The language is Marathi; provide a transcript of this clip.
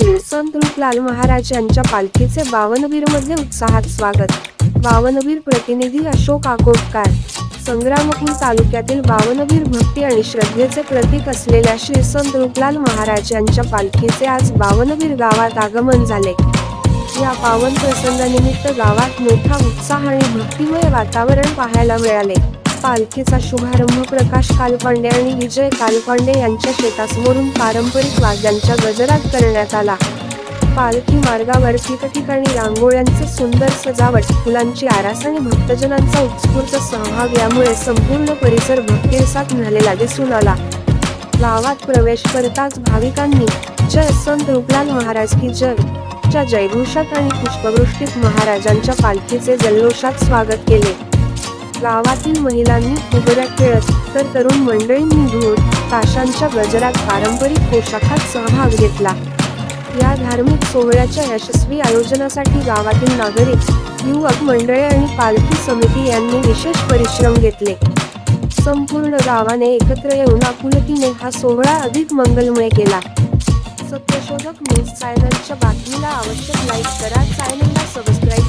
संत लाल महाराज यांच्या पालखीचे बावनबीरमध्ये उत्साहात स्वागत. बावनवीर प्रतिनिधी अशोक आकोटकार संग्रामपूर तालुक्यातील बावनवीर भक्ती आणि श्रद्धेचे प्रतीक असलेल्या श्री संत रूपलाल महाराज यांच्या पालखीचे आज बावनवीर गावात आगमन झाले. या पावन प्रसंगानिमित्त गावात मोठा उत्साह आणि भक्तिमय वातावरण पाहायला मिळाले. पालखीचा शुभारंभ प्रकाश कालपांडे आणि विजय कालपांडे यांच्या शेतासमोरून पारंपरिक वाद्यांच्या गजरात करण्यात आला. पालखी मार्गावर ठिकठिकाणी रांगोळ्यांचे सुंदर सजावट फुलांची आरास आणि भक्तजनांचा उत्स्फूर्त सहभाग यामुळे संपूर्ण परिसर भक्तिरसात झालेला दिसून आला. गावात प्रवेश करताच भाविकांनी जय संत रुपलाल महाराज की जय च्या जयघोषात आणि पुष्पवृष्टीत महाराजांच्या पालखीचे जल्लोषात स्वागत केले. गावातील महिलांनी फुगड्या खेळत तर तरुण मंडळींनी धूळ ताशांच्या गजरात पारंपरिक पोशाखात सहभाग घेतला. या धार्मिक सोहळ्याच्या यशस्वी आयोजनासाठी गावातील नागरिक युवक मंडळे आणि पालखी समिती यांनी विशेष परिश्रम घेतले. संपूर्ण गावाने एकत्र येऊन आपुलकीने हा सोहळा अधिक मंगलमय केला. सत्यशोधक न्यूज चॅनलच्या बातमीला आवश्यक लाईक करा चॅनलला सबस्क्राईब